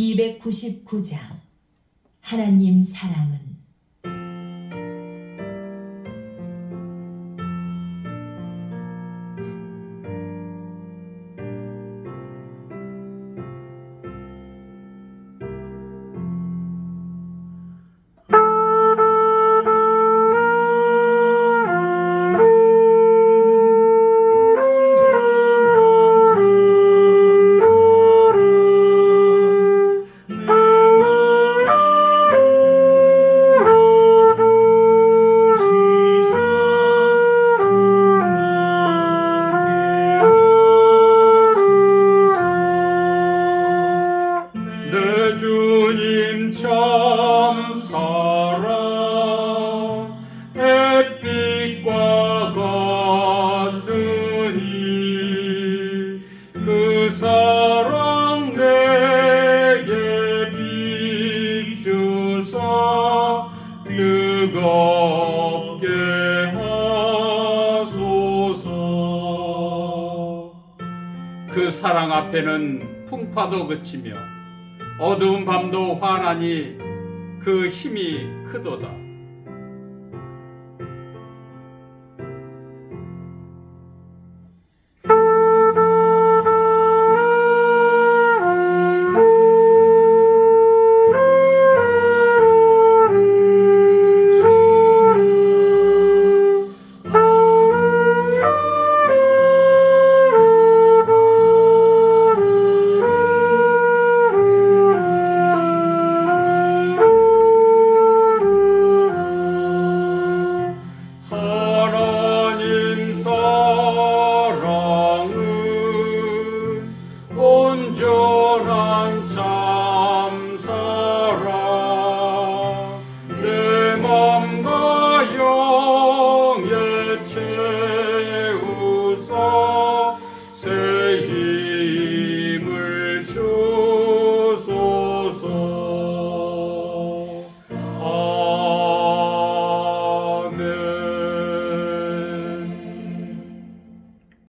299장. 하나님 사랑은 주님 참 사랑 햇빛과 같으니 그 사랑 내게 비추사 뜨겁게 하소서. 그 사랑 앞에는 풍파도 그치며 어두운 밤도 환하니 그 힘이 크도다. 온전한 참사랑 내 맘과 영에 채우사